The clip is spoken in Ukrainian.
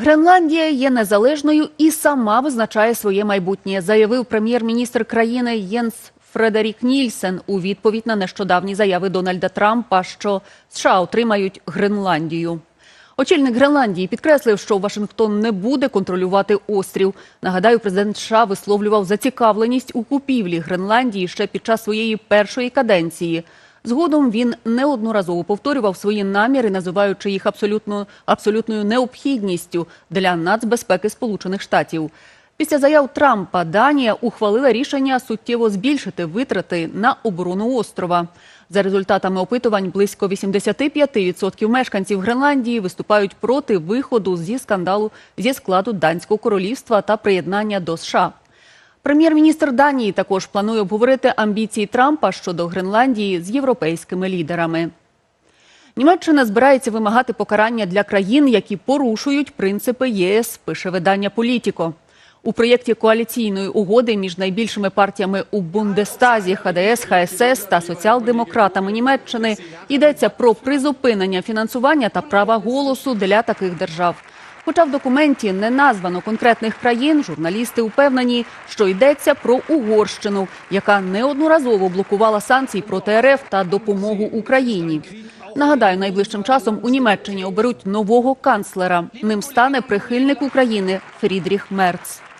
Гренландія є незалежною і сама визначає своє майбутнє, заявив прем'єр-міністр країни Єнс Фредерік Нільсен у відповідь на нещодавні заяви Дональда Трампа, що США отримають Гренландію. Очільник Гренландії підкреслив, що Вашингтон не буде контролювати острів. Нагадаю, президент США висловлював зацікавленість у купівлі Гренландії ще під час своєї першої каденції. Згодом він неодноразово повторював свої наміри, називаючи їх абсолютно абсолютною необхідністю для нацбезпеки Сполучених Штатів. Після заяв Трампа Данія ухвалила рішення суттєво збільшити витрати на оборону острова. За результатами опитувань, близько 85% мешканців Гренландії виступають проти виходу зі скандалу зі складу данського королівства та приєднання до США. Прем'єр-міністр Данії також планує обговорити амбіції Трампа щодо Гренландії з європейськими лідерами. Німеччина збирається вимагати покарання для країн, які порушують принципи ЄС, пише видання Політіко. У проєкті коаліційної угоди між найбільшими партіями у Бундестазі ХДС, ХСС та соціал-демократами Німеччини йдеться про призупинення фінансування та права голосу для таких держав. Хоча в документі не названо конкретних країн, журналісти упевнені, що йдеться про Угорщину, яка неодноразово блокувала санкції проти РФ та допомогу Україні. Нагадаю, найближчим часом у Німеччині оберуть нового канцлера. Ним стане прихильник України Фрідріх Мерц.